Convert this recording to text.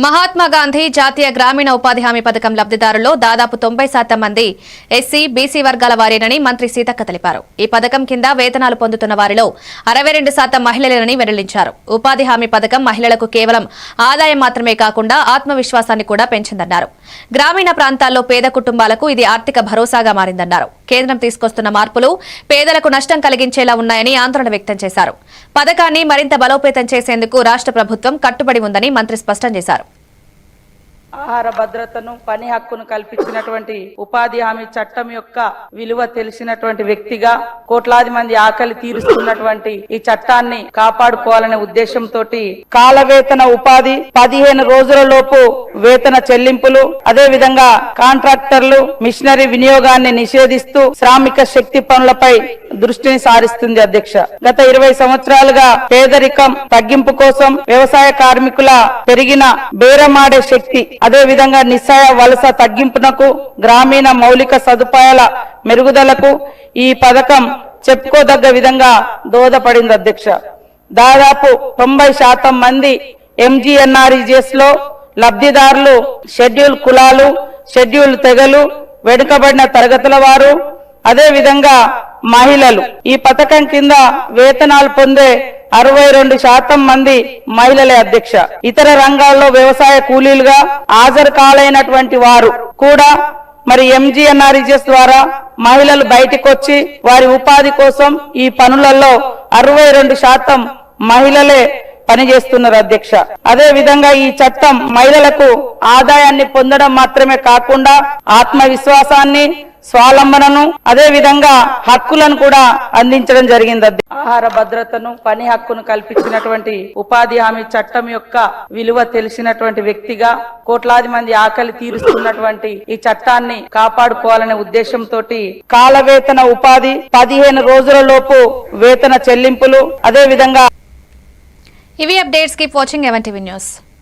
మహాత్మా గాంధీ జాతీయ గ్రామీణ ఉపాధి హామీ పథకం లబ్దిదారుల్లో దాదాపు తొంభై శాతం మంది ఎస్సీ బీసీ వర్గాల వారేనని మంత్రి సీతక్క తెలిపారు. ఈ పథకం కింద వేతనాలు పొందుతున్న వారిలో అరవై రెండు శాతం మహిళలేనని వెల్లడించారు. ఉపాధి హామీ పథకం మహిళలకు కేవలం ఆదాయం మాత్రమే కాకుండా ఆత్మవిశ్వాసాన్ని కూడా పెంచిందన్నారు. గ్రామీణ ప్రాంతాల్లో పేద కుటుంబాలకు ఇది ఆర్థిక భరోసాగా మారిందన్నారు. కేంద్రం తీసుకొస్తున్న మార్పులు పేదలకు నష్టం కలిగించేలా ఉన్నాయని ఆందోళన వ్యక్తం చేశారు. పథకాన్ని మరింత బలోపేతం చేసేందుకు రాష్ట్ర ప్రభుత్వం కట్టుబడి ఉందని మంత్రి స్పష్టం చేశారు. ఆహార భద్రతను పని హక్కును కల్పించినటువంటి ఉపాధి హామీ చట్టం యొక్క విలువ తెలిసినటువంటి వ్యక్తిగా కోట్లాది మంది ఆకలి తీరుస్తున్నటువంటి ఈ చట్టాన్ని కాపాడుకోవాలనే ఉద్దేశంతో కాలవేతన ఉపాధి పదిహేను రోజుల లోపు వేతన చెల్లింపులు అదే విధంగా కాంట్రాక్టర్లు మిషనరీ వినియోగాన్ని నిషేధిస్తూ శ్రామిక శక్తి పనులపై దృష్టిని సారిస్తుంది అధ్యక్ష. గత ఇరవై సంవత్సరాలుగా పేదరికం తగ్గింపు కోసం వ్యవసాయ కార్మికుల పెరిగిన బేరమాడే శక్తి అదేవిధంగా నిస్సాయ వలస తగ్గింపునకు గ్రామీణ మౌలిక సదుపాయాల మెరుగుదలకు ఈ పథకం చెప్పుకోదగ్గ విధంగా దోహదపడింది అధ్యక్ష. దాదాపు తొంభై శాతం మంది ఎంజీఎన్ఆర్ఈజిఎస్లో లబ్ధిదారులు షెడ్యూల్ కులాలు షెడ్యూల్ తెగలు వెనుకబడిన తరగతుల వారు అదేవిధంగా మహిళలు. ఈ పథకం కింద వేతనాలు పొందే అరవై రెండు శాతం మంది మహిళలే అధ్యక్ష. ఇతర రంగాల్లో వ్యవసాయ కూలీలుగా హాజరు కాలైనటువంటి వారు కూడా మరి ఎంజీఎన్ఆర్ఈజిఎస్ ద్వారా మహిళలు బయటికి వచ్చి వారి ఉపాధి కోసం ఈ పనులలో అరవై రెండు శాతం మహిళలే పనిచేస్తున్నారు అధ్యక్ష. అదే విధంగా ఈ చట్టం మహిళలకు ఆదాయాన్ని పొందడం మాత్రమే కాకుండా ఆత్మవిశ్వాసాన్ని స్వాలంబనను అదే విధంగా హక్కులను కూడా అందించడం జరిగింది. ఆహార భద్రతను పని హక్కును కల్పించినటువంటి ఉపాధి హామీ చట్టం యొక్క విలువ తెలిసినటువంటి వ్యక్తిగా కోట్లాది మంది ఆకలి తీరుస్తున్నటువంటి ఈ చట్టాన్ని కాపాడుకోవాలనే ఉద్దేశంతో కాలవేతన ఉపాధి పదిహేను రోజుల లోపు వేతన చెల్లింపులు అదే విధంగా ఇవి updates. Keep watching even TV news